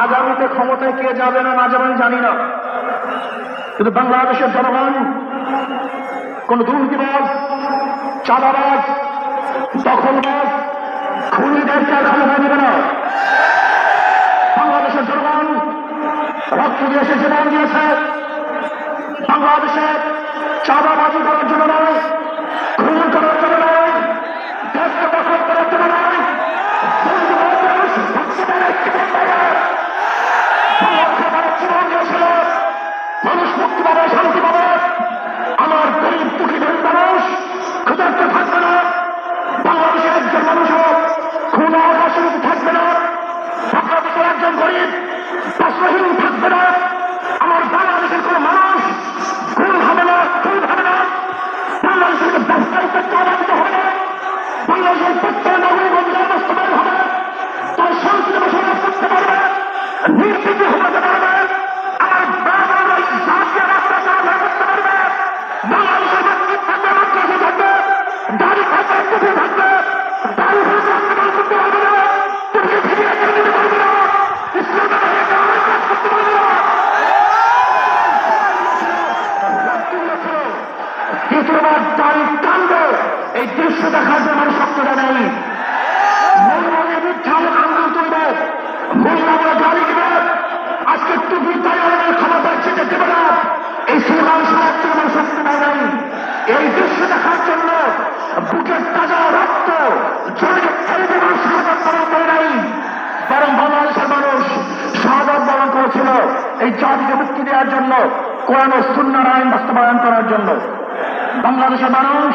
আগামীতে ক্ষমতায় কে যাবে না না যাবেন জানি না। কিন্তু বাংলাদেশের জনগণ, কোন দুর্নীতিবাস চালাবাস দখলবাস খুনিদেরকে আর ক্ষমতা দেবে না। বাংলাদেশের জনগণ, রক্ত দিয়েছে জীবন দিয়েছে। নেই দেবে। না। এই নাই এই। দৃশ্য দেখার জন্য বুকের তাজা রক্ত নাই। মানুষ বরণ করেছিল এই জাতিকে মুক্তি দেওয়ার জন্য, কোরআন ও সুন্নার আইন বাস্তবায়ন করার জন্য। বাংলাদেশের মানুষ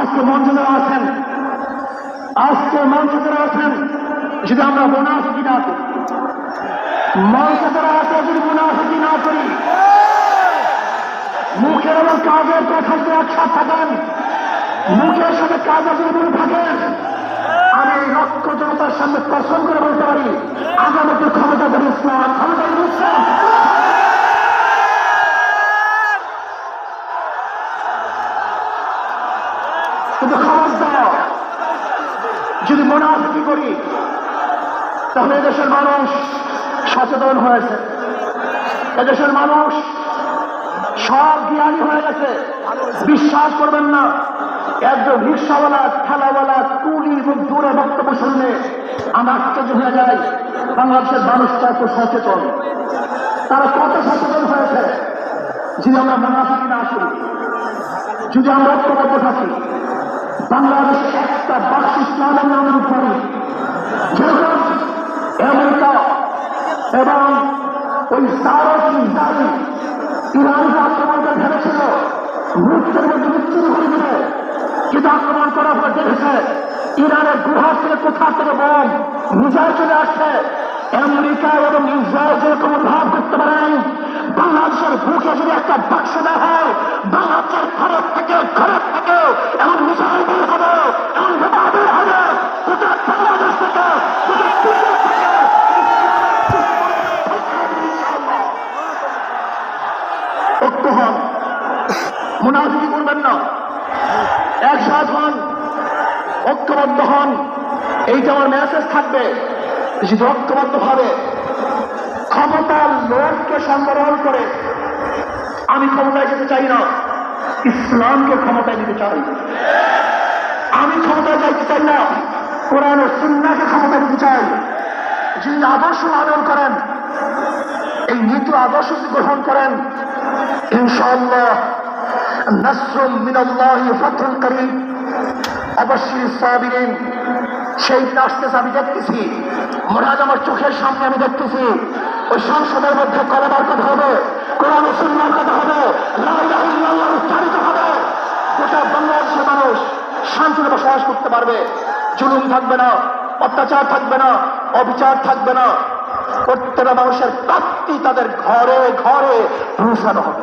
আজকে মঞ্চ আছেন, আজকে মঞ্চ আছেন, যদি আমরা মোনাফিকি না করি, মঞ্চ আছে, যদি মোনাফিকি না করি, মুখের এবং কাজের কথা যদি একসাথ থাকেন মুখের সাথে কাজের যদি মিল থাকেন, আমি এই লক্ষ জনতার সামনে কসম করে বলতে পারি, আগামীতে ক্ষমতা ইসলাম। ক্ষমতা কিন্তু খবর দাও যদি মনাফিকি করি তাহলে এদেশের মানুষ সচেতন হয়েছে। এদেশের মানুষ সব জ্ঞানী হয়ে গেছে। বিশ্বাস করবেন না, একজন রিক্সাওয়ালা, ঠেলাওয়ালা, কুলি দূরে বক্তব্য শুনলে আমরা আশ্চর্য হয়ে যাই, বাংলাদেশের মানুষটা এত সচেতন। তারা কত সচেতন হয়েছে? যদি আমরা মনাফিকি না করি যদি আমরা ঐক্যবদ্ধ থাকি, বাংলাদেশে একটা বাক্স ইসলামের নামের উপরে এবং ওই ইসরায়েল ইরানকে আক্রমণ করে ফেলেছিল মৃত্যুর মধ্যে মৃত্যু করে দিবে কিন্তু আক্রমণ করার পর দেখেছে, ইরানের গুহার থেকে কোথা থেকে বোম, মিসাইল চলে আসছে। আমেরিকা এবং ইসরায়েল যেরকম অনুভব করতে পারেন বাংলাদেশের বুকে যদি একটা বাক্স দেওয়া হয়, বাংলাদেশের ঘরের থেকে ঘরের থেকে এমন মিসাইল বের হবে এমন বোমা বের হবে গোটা বাংলাদেশ থেকে গোটা পৃথিবী থেকে ঐক্য হন মুনাফিকি করবেন না। একসাথ হন, ঐক্যবদ্ধ হন এইটা আমার মেসেজ থাকবে যদি ঐক্যবদ্ধ ভাবে ক্ষমতার লোককে সম্বরণ করে আমি ক্ষমতায় যেতে চাই না, ইসলামকে ক্ষমতায় দিতে চাই। আমি ক্ষমতায় যাইতে চাই না, কোরআন ও সুন্নাকে ক্ষমতা দিতে চাই। যিনি আদর্শ লালন করেন, এই নীতি আদর্শ গ্রহণ করেন, ইনশাআল্লাহ নাসরুম মিনাল্লাহি ফাতহুল করিম। অবশ্যই সাবিরিন, সেই দিন আমি দেখতেছি। মহারাজ আমার চোখের সামনে আমি দেখতেছি। ওই সংসদের মধ্যে কলেবার কথা হবে, কোরআন সুন্নার কথা হবে উচ্চারিত হবে। গোটা বাংলাদেশের মানুষ শান্তিতে বসবাস করতে পারবে। জুলুম থাকবে না, অত্যাচার থাকবে না, অবিচার থাকবে না। প্রত্যেকটা মানুষের প্রাপ্তি তাদের ঘরে ঘরে পৌঁছানো হবে।